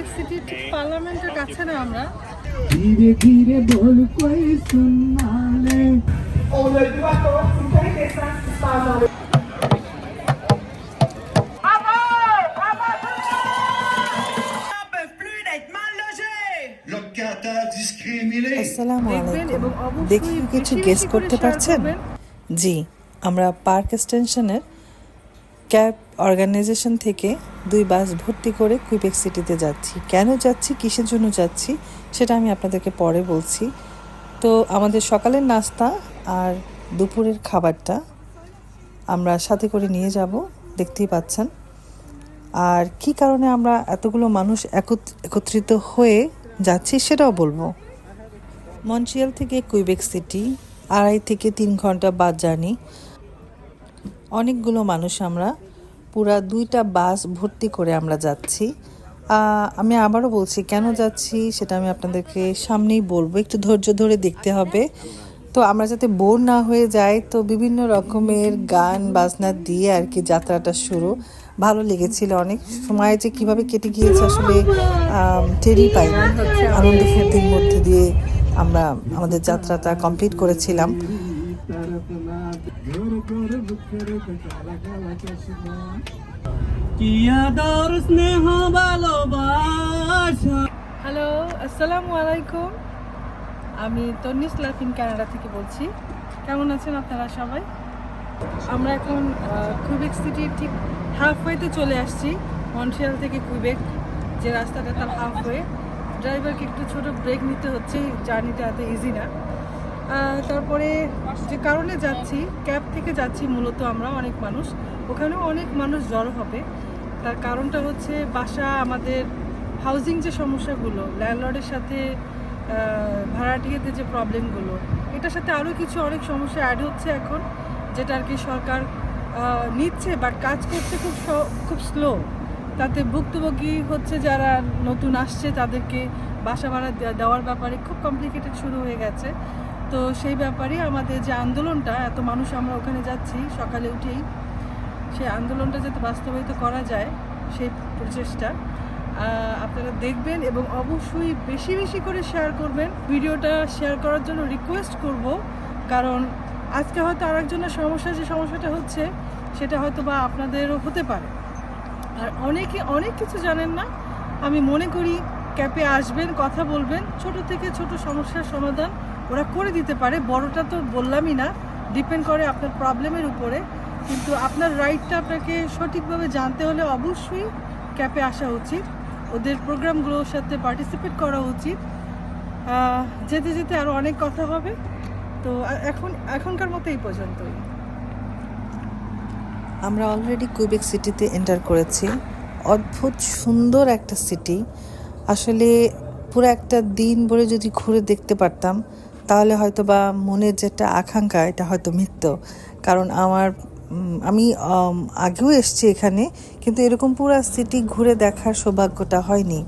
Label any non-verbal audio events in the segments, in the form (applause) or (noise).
সাবেক সিটি পার্লামেন্টের কাছে না আমরা? ধীরে ধীরে বল কই দেখি কিছু গেস করতে পারছেন? জি আমরা পার্ক এক্সটেনশনের ক্যাব অর্গানাইজেশন থেকে দুই বাস ভর্তি করে কুইবেক সিটিতে যাচ্ছি। কেন যাচ্ছি? কিসের জন্য যাচ্ছি? সেটা আমি আপনাদেরকে পরে বলছি। তো আমাদের সকালের নাস্তা আর দুপুরের খাবারটা আমরা সাথে করে নিয়ে যাব, দেখতেই পাচ্ছেন। আর কি কারণে আমরা এতগুলো মানুষ একত- একত্রিত হয়ে যাচ্ছি সেটাও বলব। মন্ট্রিয়াল থেকে কুইবেক সিটি, আড়াই থেকে তিন ঘণ্টা বাস জার্নি। অনেকগুলো মানুষ আমরা পুরা দুইটা বাস ভর্তি করে আমরা যাচ্ছি। আমি আবারও বলছি, কেন যাচ্ছি সেটা আমি আপনাদেরকে সামনেই বলব। একটু ধৈর্য ধরে দেখতে হবে। তো আমরা যাতে বোর না হয়ে যাই, তো বিভিন্ন রকমের গান, বাজনা দিয়ে আর কি যাত্রাটা শুরু। ভালো লেগেছিল অনেক। সময় যে কীভাবে কেটে গিয়েছে আসলে টেরই পাই আনন্দ ফুর্তির মধ্যে দিয়ে আমরা আমাদের যাত্রাটা কমপ্লিট করেছিলাম। হ্যালো আসসালামু আলাইকুম আমি তন্নিস লাফিন কানাডা থেকে বলছি। কেমন আছেন আপনারা সবাই? আমরা এখন কুইবেক সিটির ঠিক হাফ হাফওয়েতে চলে আসছি। মন্ট্রিয়াল থেকে কুইবেক যে রাস্তাটা তার হাফওয়ে ড্রাইভারকে একটু ছোট ব্রেক নিতে হচ্ছে জার্নিটা এত ইজি না। তারপরে যে কারণে যাচ্ছি ক্যাব থেকে যাচ্ছি মূলত আমরা অনেক মানুষ। ওখানেও অনেক মানুষ জড়ো হবে। তার কারণটা হচ্ছে বাসা আমাদের হাউজিং যে সমস্যাগুলো ল্যান্ডলর্ডের সাথে আহ, ভাড়াটিয়াদের যে প্রবলেমগুলো এটার সাথে আরও কিছু অনেক সমস্যা অ্যাড হচ্ছে এখন যেটা আর কি সরকার নিচ্ছে বাট কাজ করতে খুব খুব স্লো তাতে ভুক্তভোগী হচ্ছে যারা নতুন আসছে তাদেরকে বাসা ভাড়া দেওয়ার ব্যাপারে খুব কমপ্লিকেটেড শুরু হয়ে গেছে। তো সেই ব্যাপারে আমাদের যে আন্দোলনটা, এত মানুষ আমরা ওখানে যাচ্ছি, সকালে উঠেই সেই আন্দোলনটা যাতে বাস্তবায়িত করা যায়, সেই প্রচেষ্টা আপনারা দেখবেন এবং অবশ্যই বেশি বেশি করে শেয়ার করবেন। ভিডিওটা শেয়ার করার জন্য রিকোয়েস্ট করব, কারণ আজকে হয়তো আরেকজনের সমস্যা, যে সমস্যাটা হচ্ছে, সেটা হয়তো বা আপনাদেরও হতে পারে। আর অনেকে অনেক কিছু জানেন না, আমি মনে করি ক্যাপে আসবেন, কথা বলবেন, ছোট থেকে ছোট সমস্যার সমাধান ওরা করে দিতে পারে, বড়টা তো বললামই না ডিপেন্ড করে আপনার প্রবলেমের উপরে, কিন্তু আপনার রাইটটা আপনাকে সঠিকভাবে জানতে হলে অবশ্যই ক্যাপে আসা উচিত, ওদের প্রোগ্রামগুলোর সাথে পার্টিসিপেট করা উচিত যেতে যেতে আরও অনেক কথা হবে, তো এখন, এখনকার মতো এই পর্যন্তই। আমরা অলরেডি কুইবেক সিটিতে এন্টার করেছি, অদ্ভুত সুন্দর একটা সিটি আসলে পুরো একটা দিন ভরে যদি ঘুরে দেখতে পারতাম তাহলে হয়তো বা মনের যেটা আকাঙ্ক্ষা, এটা হয়তো মিথ্য। কারণ আমার আমি আগেও এসেছি এখানে, কিন্তু এরকম পুরো সিটি ঘুরে দেখার সৌভাগ্যটা হয়নি।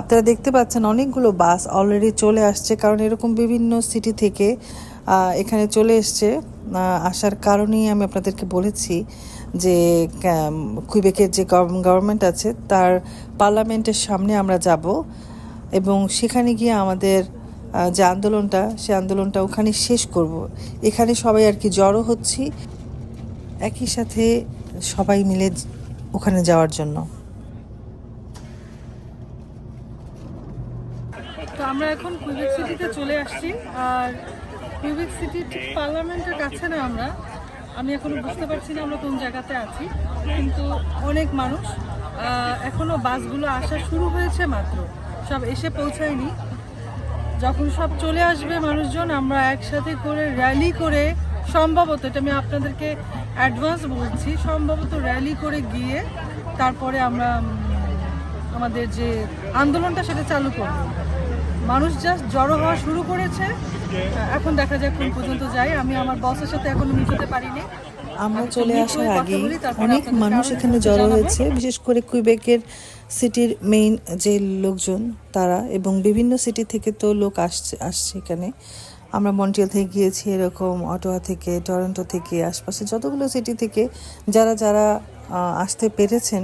আপনারা দেখতে পাচ্ছেন অনেকগুলো বাস অলরেডি চলে আসছে, কারণ এরকম বিভিন্ন সিটি থেকে এখানে চলে এসছে। আসার কারণেই আমি আপনাদেরকে বলেছি যে কুইবেকের যে গভর্নমেন্ট আছে, তার পার্লামেন্টের সামনে আমরা যাব এবং সেখানে গিয়ে আমাদের যে আন্দোলনটা, সে আন্দোলনটা ওখানে শেষ করব। এখানে সবাই আর কি জড়ো হচ্ছি। একই সাথে সবাই মিলে ওখানে যাওয়ার জন্য। তো আমরা এখন কুইবেক সিটিতে চলে আসছি। আর কুইবেক সিটি ঠিক পার্লামেন্টের কাছে না আমরা। আমি এখনও বুঝতে পারছি না আমরা কোন জায়গাতে আছি। কিন্তু অনেক মানুষ এখনও বাসগুলো আসা শুরু হয়েছে মাত্র। সব এসে পৌঁছায়নি। যখন সব চলে আসবে মানুষজন আমরা একসাথে করে র্যালি করে সম্ভবত এটা আমি আপনাদেরকে অ্যাডভান্স বলছি সম্ভবত র্যালি করে গিয়ে তারপরে আমরা আমাদের যে আন্দোলনটা সেটা চালু করব। মানুষ জাস্ট জড়ো হওয়া শুরু করেছে। এখন দেখা যাক কোন পর্যন্ত যাই আমি আমার বসের সাথে এখনও মিশতে পারিনি। আমরা চলে আসার তারপরে অনেক মানুষ এখানে জড়ো হয়েছে বিশেষ করে কুইবেকের সিটির মেইন যে লোকজন, তারা এবং বিভিন্ন সিটি থেকে তো লোক আসছে আসছে এখানে। আমরা মন্ট্রিয়াল থেকে গিয়েছি এরকম অটোয়া থেকে টরন্টো থেকে, আশপাশে যতগুলো সিটি থেকে যারা যারা আসতে পেরেছেন,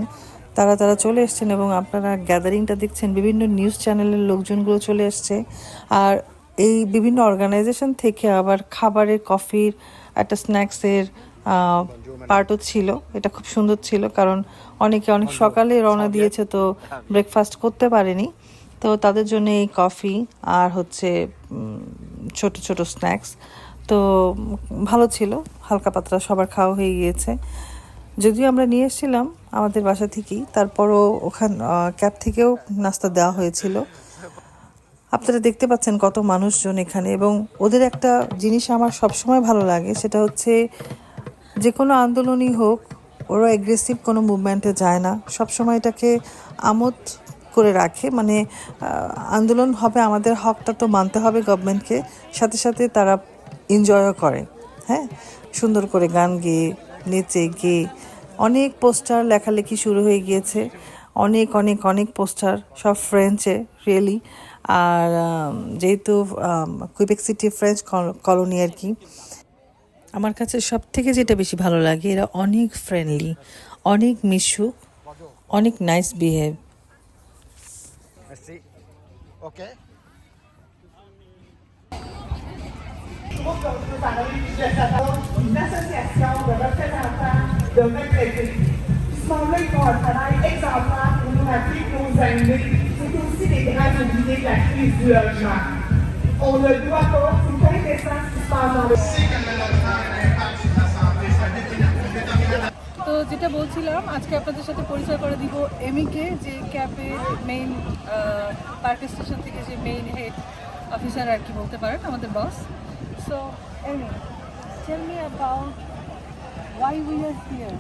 তারা তারা চলে এসছেন এবং আপনারা গ্যাদারিংটা দেখছেন, বিভিন্ন নিউজ চ্যানেলের লোকজনগুলো চলে এসছে। আর এই বিভিন্ন অর্গানাইজেশন থেকে আবার খাবারের কফির একটা স্ন্যাক্সের পার্টও ছিল এটা খুব সুন্দর ছিল কারণ অনেকে অনেক সকালে রওনা দিয়েছে তো ব্রেকফাস্ট করতে পারেনি। তো তাদের জন্য এই কফি আর হচ্ছে ছোট ছোট স্ন্যাক্স তো ভালো ছিল হালকা পাতলা সবার খাওয়া হয়ে গিয়েছে। যদিও আমরা নিয়ে এসেছিলাম আমাদের বাসা থেকেই তারপরও ওখান ক্যাব থেকেও নাস্তা দেওয়া হয়েছিল। আপনারা দেখতে পাচ্ছেন কত মানুষজন এখানে এবং ওদের একটা জিনিস আমার সবসময় ভালো লাগে সেটা হচ্ছে যে কোনো আন্দোলনই হোক, ওরা অ্যাগ্রেসিভ কোনো মুভমেন্টে যায় না। সবসময় এটাকে আমোদ করে রাখে। মানে আন্দোলন হবে, আমাদের হকটা তো মানতে হবে গভর্নমেন্টকে সাথে সাথে তারা এনজয়ও করে হ্যাঁ? সুন্দর করে গান গেয়ে, নেচে, গেয়ে অনেক পোস্টার লেখালেখি শুরু হয়ে গিয়েছে। অনেক অনেক অনেক পোস্টার সব ফ্রেঞ্চে রিয়েলি আর যেহেতু কুইবেক সিটি ফ্রেঞ্চ কলোনি আর কি। আমার কাছে সব থেকে যেটা বেশি ভালো লাগে এরা অনেক ফ্রেন্ডলি অনেক মিশুক অনেক nice behave nos aînés. C'est aussi des grands oubliés de la crise logement. On ne doit pas, indécent ce qui se তো যেটা বলছিলাম আজকে আপনাদের সাথে পরিচয় করে দিব এমিকে যে ক্যাবের মেইন পার্ক স্টেশন থেকে যে মেইন হেড অফিসার আর কি বলতে পারেন আমাদের boss so Emi tell me about why we are here.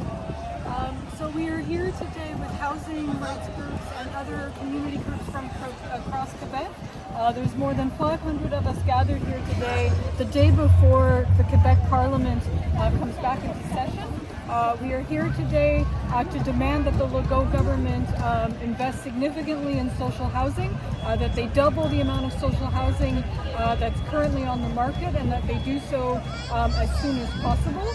Um, so we are here today with housing rights groups and other community groups from across Quebec. Uh, there's more than 500 of us gathered here today, the day before the Quebec Parliament uh, comes back into session. Uh, we are here today uh, to demand that the Legault government um, invest significantly in social housing, uh, that they double the amount of social housing uh, that's currently on the market, and that they do so um, as soon as possible.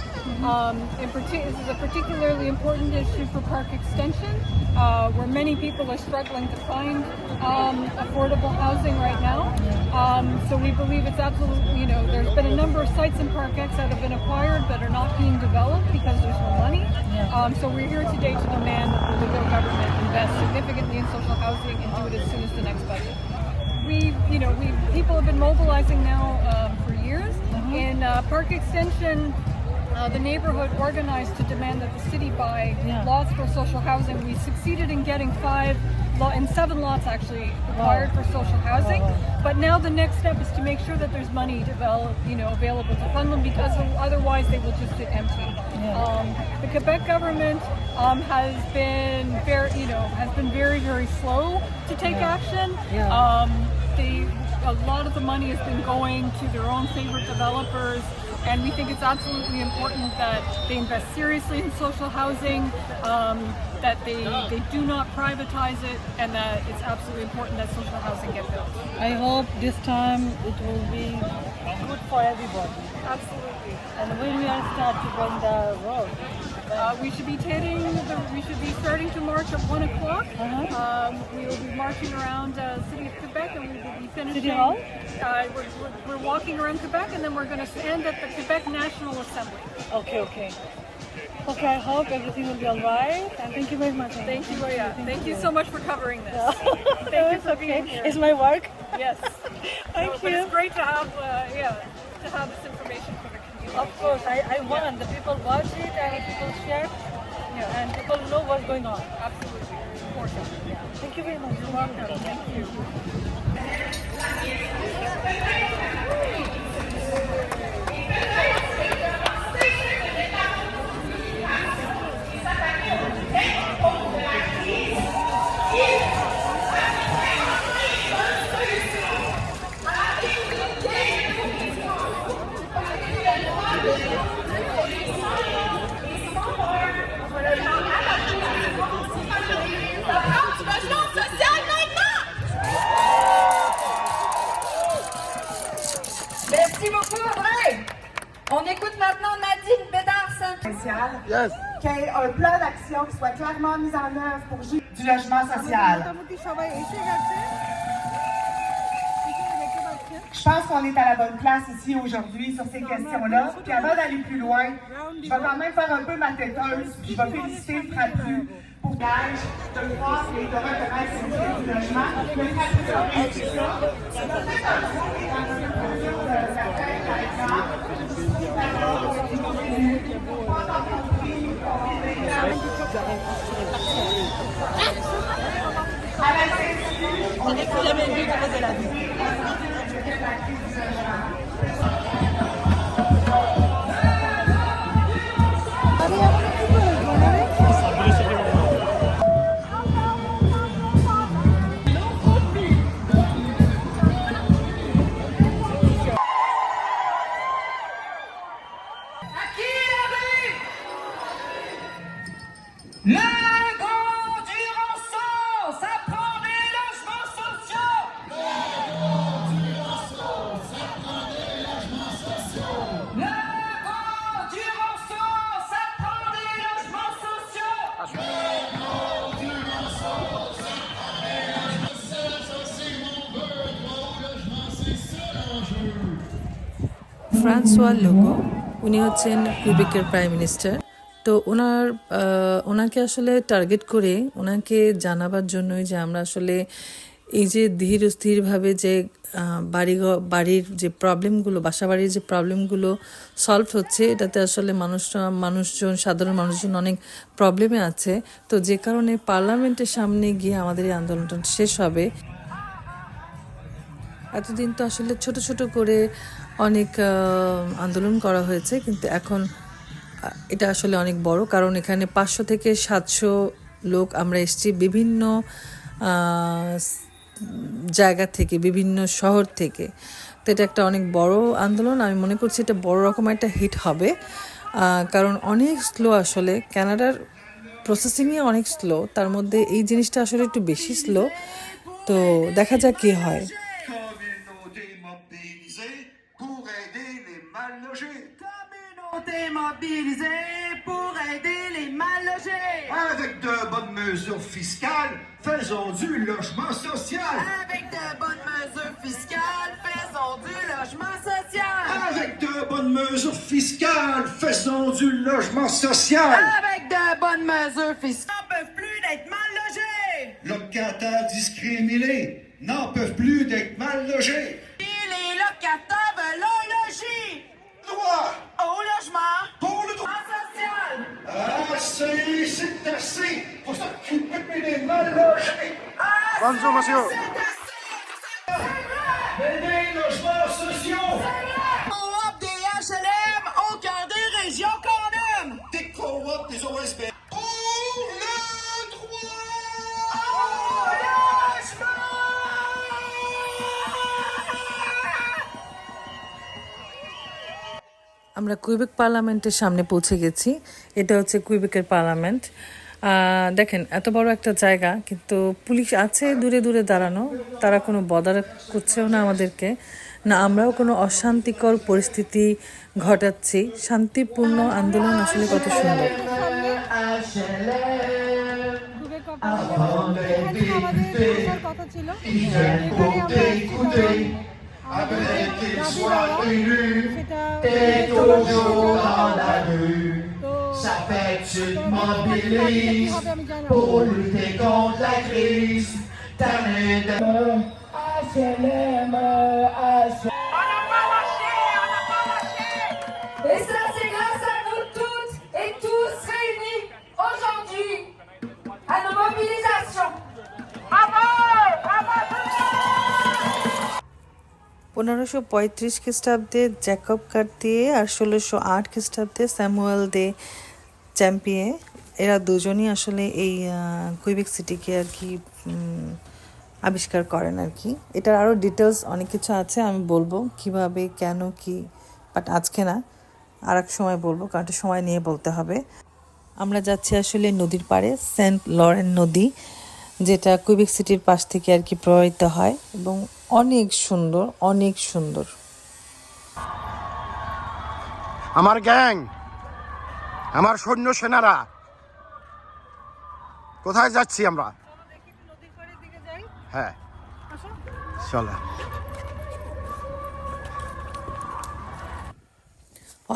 Um, in partic- this is a particularly important issue for park extension, uh, where many people are struggling to find um, affordable housing right now. Um, so we believe it's absolutely, you know, there's been a number of sites in Park X that have been acquired that are not being developed because there's money. Um, so we're here today to demand that the Liberal government invest significantly in social housing and do it as soon as the next budget. We, you know, we people have been mobilizing now um, for years. In uh, Park Extension, uh, the neighborhood organized to demand that the city buy Yeah. lots for social housing. We succeeded in getting five, lo- and seven lots actually required for social housing. But now the next step is to make sure that there's money develop, you know, available to fund them because otherwise they will just sit empty. Um, the Quebec government um, has been very, you know, has been very, very slow to take action. Yeah. Um, they, a lot of the money has been going to their own favorite developers, and we think it's absolutely important that they invest seriously in social housing, um, that they, they do not privatize it, and that it's absolutely important that social housing get built. I hope this time it will be good for everybody. Absolutely. And when we are start to run the road, Uh, we should be the, we should be starting to march at one o'clock. Uh-huh. Um, we will be marching around uh, city of Quebec, and we will be finishing. Hall? Uh, we're, we're, we're walking around Quebec, and then we're going to stand at the Quebec National Assembly. okay, okay. Okay, I hope everything will be alright. And thank you very much. Thank you, Roya. Thank you so much for covering this. (laughs) Thank you for being here. It's my work. Yes. (laughs) Thank you. it's great to have, uh, yeah, to have this information for the community. Of course, I, I want the people watch it and people share Yeah. and people know what's going on. Absolutely. Important. Thank you very much. You're welcome. Thank you. Yes. Qu'il y ait un plan d'action qui soit clairement mis en œuvre pour du logement social. Je pense qu'on est à la bonne place ici aujourd'hui sur ces questions-là. Puis avant d'aller plus loin, je vais quand même faire un peu ma têteuse, puis je vais féliciter le Trapu pour l'âge de croire et de reconnaître le du logement. Ah, on n'est plus jamais vu de la vie. Francois Legault, উনি হচ্ছেন কুইবেকের prime minister তো ওনার ওনাকে আসলে target করে, ওনাকে জানাবার জন্যই যে আমরা আসলে এই যে ধীর স্থিরভাবে যে বাড়ি বাড়ির যে প্রবলেমগুলো বাসা বাড়ির যে প্রবলেমগুলো সলভ হচ্ছে, এটাতে আসলে মানুষরা, মানুষজন, সাধারণ মানুষজন অনেক প্রবলেমে আছে। তো যে কারণে পার্লামেন্টের সামনে গিয়ে আমাদের এই আন্দোলনটা শেষ হবে। এতদিন তো আসলে ছোট ছোট করে অনেক আন্দোলন করা হয়েছে, কিন্তু এখন এটা আসলে অনেক বড়, কারণ এখানে পাঁচশো থেকে সাতশো লোক আমরা এসেছি বিভিন্ন জায়গা থেকে, বিভিন্ন শহর থেকে। তো এটা একটা অনেক বড় আন্দোলন, আমি মনে করছি এটা বড় রকম একটা হিট হবে কারণ অনেক স্লো আসলে কানাডার প্রসেসিংয়ে অনেক স্লো তার মধ্যে এই জিনিসটা আসলে একটু বেশি স্লো তো দেখা যাক কী হয়। Mal logés. Communauté mobilisée pour aider les mal logés. Avec de bonnes mesures fiscales, faisons du logement social. Avec de bonnes mesures fiscales, faisons du logement social. Avec de bonnes mesures fiscales, faisons du logement social. Avec de bonnes mesures fiscales, on peut plus d'être mal logés. Locataires discriminés n'en peuvent plus d'être mal logés. Et les locataires veulent un logis. الدواء أقول يا جماعة طول دواء السي ستة السي وسكت مني ما لها شيء Bonjour, monsieur. আমরা Quebec পার্লামেন্টের সামনে পৌঁছে গেছি। এটা হচ্ছে কুইবেকের parliament. দেখেন, এত বড় একটা জায়গা, কিন্তু পুলিশ আছে দূরে দূরে দাঁড়ানো। তারা কোনো বদার করছেও না আমাদেরকে। না, আমরাও কোনো অশান্তিকর পরিস্থিতি ঘটাচ্ছি। শান্তিপূর্ণ আন্দোলন আসলে কত সুন্দর। খুবই কপাল এখানে আমাদের আসার কথা ছিল এখানে আমরা আসতে পারিনি। আমাদের যে দাবি দেওয়া সেটা তো tu te mobilises pour lutter contre la crise. T'as mis পনেরোশো পঁয়ত্রিশ খ্রিস্টাব্দে জ্যাকব কার দিয়ে আর ষোলোশো আট খ্রিস্টাব্দে স্যামুয়েল দে চ্যাম্পিয়ে, এরা দুজনই আসলে এই কুইবেক সিটিকে আর কি আবিষ্কার করেন আর কি। এটার আরও ডিটেলস অনেক কিছু আছে, আমি বলব কীভাবে, কেন, কি বাট আজকে না আর এক সময় বলব, কারণ সময় নিয়ে বলতে হবে। আমরা যাচ্ছি আসলে নদীর পাড়ে, সেন্ট লরেন নদী, যেটা কুইবেক সিটির পাশ থেকে আর কি প্রবাহিত হয়, এবং অনেক সুন্দর অনেক সুন্দর। আমার গ্যাং আমার সৈন্য সেনারা কোথায় যাচ্ছি আমরা? হ্যাঁ চলো।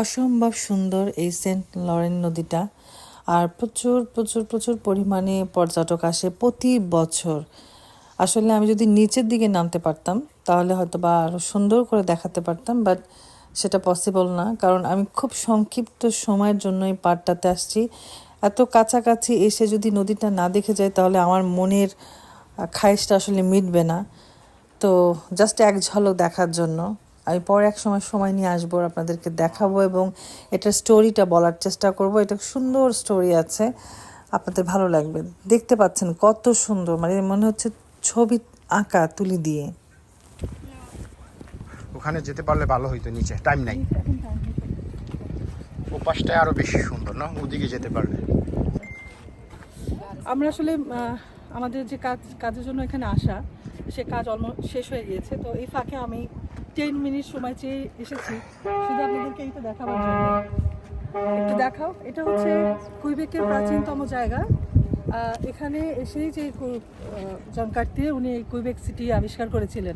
অসম্ভব সুন্দর এই সেন্ট লরেন নদীটা আর প্রচুর প্রচুর প্রচুর পরিমাণে পর্যটক আসে প্রতি বছর। আসলে আমি যদি নিচের দিকে নামতে পারতাম, তাহলে হয়তো বা আরও সুন্দর করে দেখাতে পারতাম বাট সেটা পসিবল না। কারণ আমি খুব সংক্ষিপ্ত সময়ের জন্য এই আসছি। এত কাছাকাছি এসে যদি নদীটা না দেখে যায়, তাহলে আমার মনের খায়েশটা আসলে মিটবে না। তো জাস্ট এক ঝলক দেখার জন্য। আমি পরে এক সময় সময় নিয়ে আসব, আপনাদেরকে দেখাবো এবং এটার স্টোরিটা বলার চেষ্টা করব। এটা সুন্দর স্টোরি আছে। আপনাদের ভালো লাগবে। দেখতে পাচ্ছেন কত সুন্দর। মানে মনে হচ্ছে ছবি আঁকা তুলি দিয়ে। ওখানে যেতে পারলে ভালো হইতো নিচে টাইম নাই। ও পাশটায় আরও বেশি সুন্দর না? ওদিকে যেতে পারলে। আমরা আসলে আমাদের যে কাজ কাজের জন্য এখানে আসা সে কাজ অলমোস্ট শেষ হয়ে গিয়েছে। তো এই ফাঁকে আমি টেন মিনিট সময় চেয়ে এসেছি। শুধু আপনাদেরকে এইটা দেখাবার জন্য। একটু দেখাও এটা হচ্ছে কুইবেকের প্রাচীনতম জায়গা। এখানে এসেই যে কু- আহ, জন কার্তিয়ে উনি কুইবেক সিটি আবিষ্কার করেছিলেন।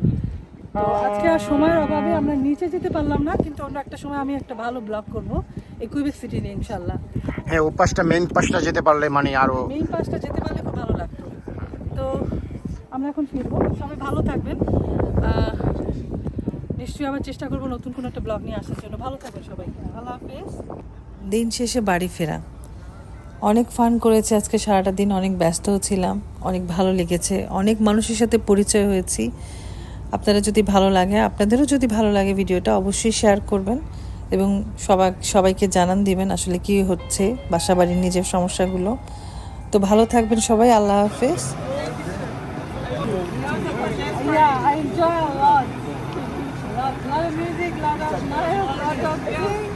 তো আজকে আর সময়ের অভাবে আমরা নিচে যেতে পারলাম না কিন্তু অন্য একটা সময় আমি একটা ভালো ব্লগ করব এই কুইবেক সিটি নিয়ে ইনশাল্লাহ হ্যাঁ ও পাশটা মেইন পাশটা যেতে পারলে মানে আরও মেইন পাসটা যেতে পারলে খুব ভালো লাগতো। তো আমরা এখন ফিরবো সবাই ভালো থাকবেন। আহ, নিশ্চয়ই আবার চেষ্টা করব নতুন কোনো একটা ব্লগ নিয়ে আসার জন্য। ভালো থাকবেন সবাই। আল্লাহ হাফেজ। দিন শেষে বাড়ি ফেরা। অনেক ফান করেছে আজকে সারাটা দিন অনেক ব্যস্তও ছিলাম অনেক ভালো লেগেছে অনেক মানুষের সাথে পরিচয় হয়েছি আপনারা যদি ভালো লাগে আপনাদেরও যদি ভালো লাগে ভিডিওটা অবশ্যই শেয়ার করবেন এবং সবাই সবাইকে জানান দিবেন আসলে কি হচ্ছে বাসা বাড়ির নিজের সমস্যাগুলো তো ভালো থাকবেন সবাই আল্লাহ হাফেজ Yeah, I enjoy a lot. Lot, lot of music, lot of, of, lot of